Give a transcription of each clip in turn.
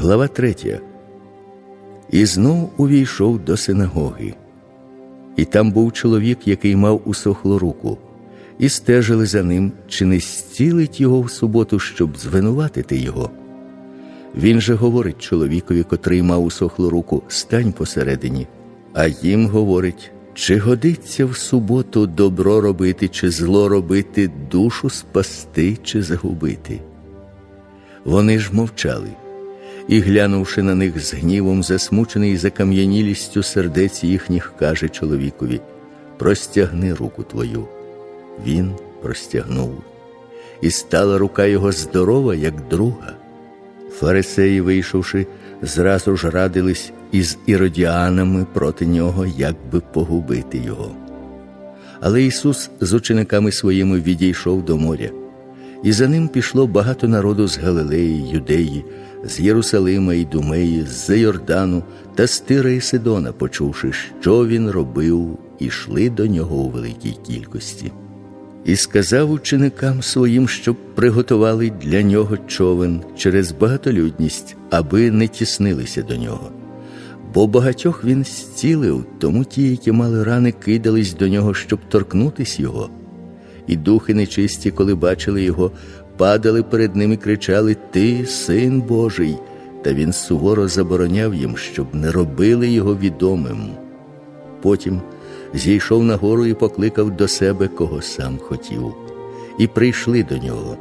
Глава 3. І знов увійшов до синагоги. І там був чоловік, який мав усохлу руку, і стежили за ним, чи не зцілить його в суботу, щоб звинуватити його. Він же говорить чоловікові, котрий мав усохлу руку, стань посередині, а їм говорить, чи годиться в суботу добро робити, чи зло робити, душу спасти, чи загубити. Вони ж мовчали і, глянувши на них з гнівом, засмучений закам'янілістю сердець їхніх, каже чоловікові: Простягни руку твою. Він простягнув, і стала рука його здорова, як друга. Фарисеї, вийшовши, зразу ж радились із іродіанами проти нього, як би погубити його. Але Ісус з учениками своїми відійшов до моря, і за ним пішло багато народу з Галилеї, Юдеї, з Єрусалима і Думеї, з Йордану та з Тира і Сидона, почувши, що він робив, і йшли до нього у великій кількості. І сказав ученикам своїм, щоб приготували для нього човен через багатолюдність, аби не тіснилися до нього. Бо багатьох він зцілив, тому ті, які мали рани, кидались до нього, щоб торкнутись його. І духи нечисті, коли бачили його, падали перед ним і кричали: Ти, син Божий, та він суворо забороняв їм, щоб не робили його відомим. Потім зійшов на гору і покликав до себе, кого сам хотів, і прийшли до нього,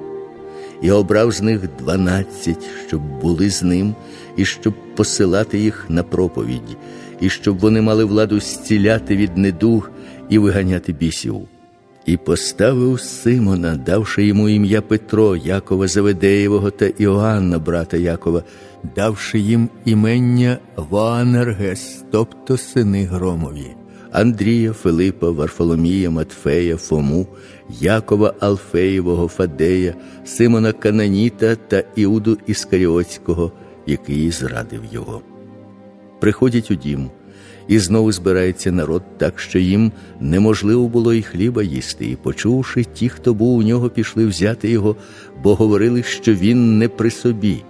і обрав з них дванадцять, щоб були з ним, і щоб посилати їх на проповідь, і щоб вони мали владу зціляти від недуг і виганяти бісів. І поставив Симона, давши йому ім'я Петро, Якова Заведеєвого та Іоанна, брата Якова, давши їм імення Ваанергес, тобто сини Громові, Андрія, Филипа, Варфоломія, Матфея, Фому, Якова Алфеєвого, Фадея, Симона Кананіта та Іуду Іскаріотського, який зрадив його. Приходять у дім і знову збирається народ, так що їм неможливо було і хліба їсти, і, почувши, ті, хто був у нього, пішли взяти його, бо говорили, що він не при собі.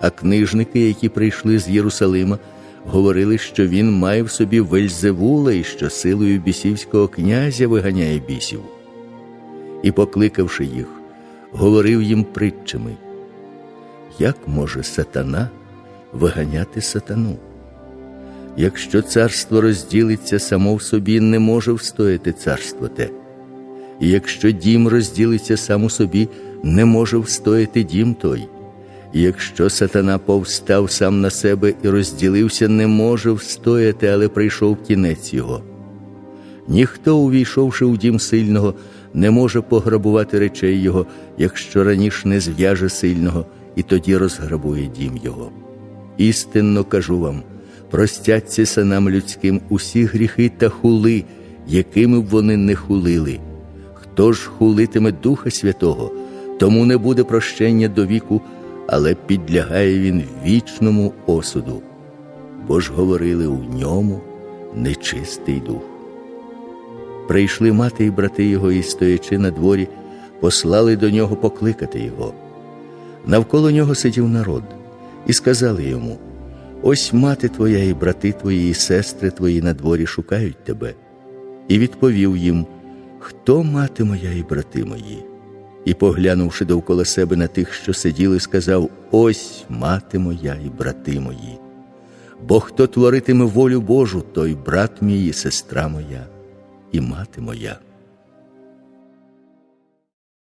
А книжники, які прийшли з Єрусалима, говорили, що він має в собі вельзевула і що силою бісівського князя виганяє бісів. І, покликавши їх, говорив їм притчами, як може сатана виганяти сатану? Якщо царство розділиться само в собі, не може встояти царство те, і якщо дім розділиться сам у собі, не може встояти дім той, і якщо сатана повстав сам на себе і розділився, не може встояти, але прийшов кінець його. Ніхто, увійшовши у дім сильного, не може пограбувати речей його, якщо раніше не зв'яже сильного, і тоді розграбує дім його. Істинно кажу вам простяться синам людським усі гріхи та хули, якими б вони не хулили. Хто ж хулитиме Духа Святого, тому не буде прощення до віку, але підлягає він вічному осуду, бо ж говорили у ньому нечистий дух. Прийшли мати і брати його, і, стоячи на дворі, послали до нього покликати його. Навколо нього сидів народ, і сказали йому Ось мати твоя, і брати твої, і сестри твої на дворі шукають тебе. І відповів їм: Хто мати моя і брати мої? І, поглянувши довкола себе на тих, що сиділи, сказав: Ось мати моя і брати мої. Бо хто творитиме волю Божу, той брат мій, і сестра моя, і мати моя.